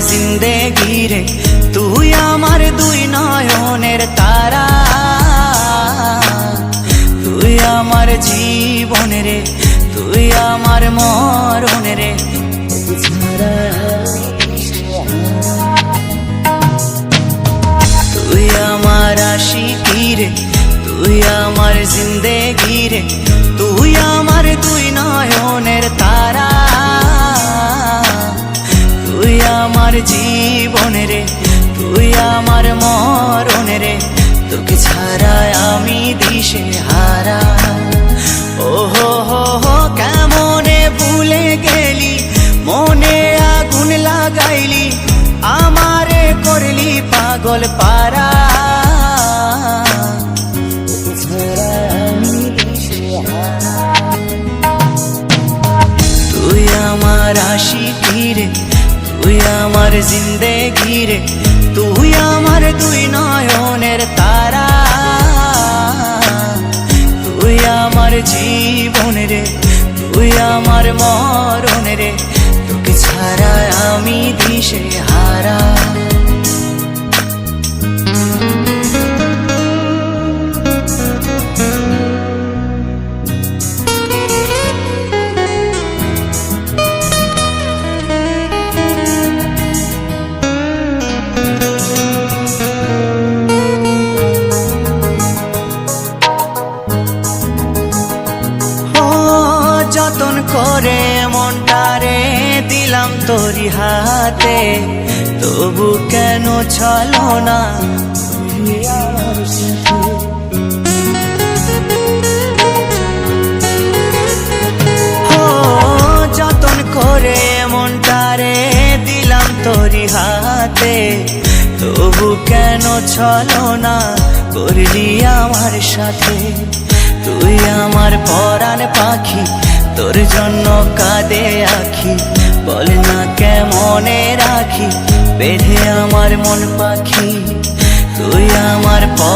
জিন্দেগি রে তুই আমার দুই নয়নের তারা। তুই আমার জীবন রে তুই আমার মরণ ও হো হো ভুলে গেলি? মনে আগুন লাগাইলি। আমারে করলি পাগল পারা তুই আমার আশিকি রে তুই আমার জিন্দেগি রে তুই আমার দুই নয়নের তারা। আমার জীবন রে তুই আমার মরণ রে। তোকে ছাড়া আমি দিশে হারা করে মনটারে দিলাম তোরি হাতে। তবু কেন চলো না? যতন করে মনটারে দিলাম তোরি হাতে। তবু কেন চলো না? করলি আমার সাথে। তুই আমার পরাণ পাখি। তোর জন্য কাঁদে আখি, বল না কেমনে রাখি, বেঁধে আমার মন পাখি, তুই আমার পরাণ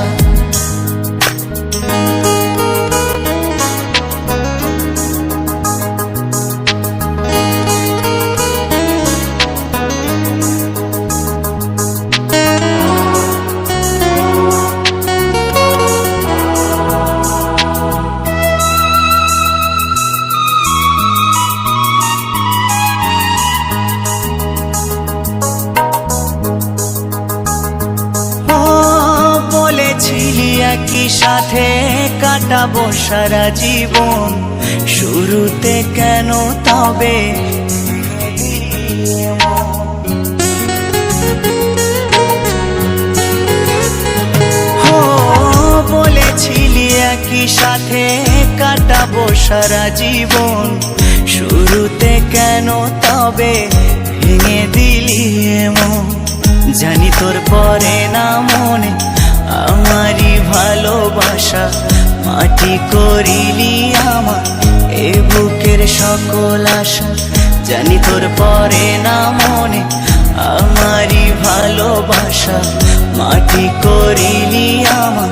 বলেছিলি একই সাথে কাটাবো সারা জীবন। শুরুতে কেন তবে? বলেছিলি একই সাথে কাটাবো সারা জীবন। শুরুতে কেন তবে? ভেঙে দিলি এমন। জানি তোর পরে ভালোবাসা মাটি করিলি আমার, এ বুকের সকল আশা। জানি তোর পরে না মনে, আমারই ভালোবাসা। মাটি করিলি আমার,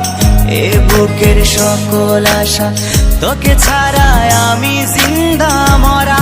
এ বুকের সকল আশা। তোকে ছাড়া আমি জিন্দা মরা।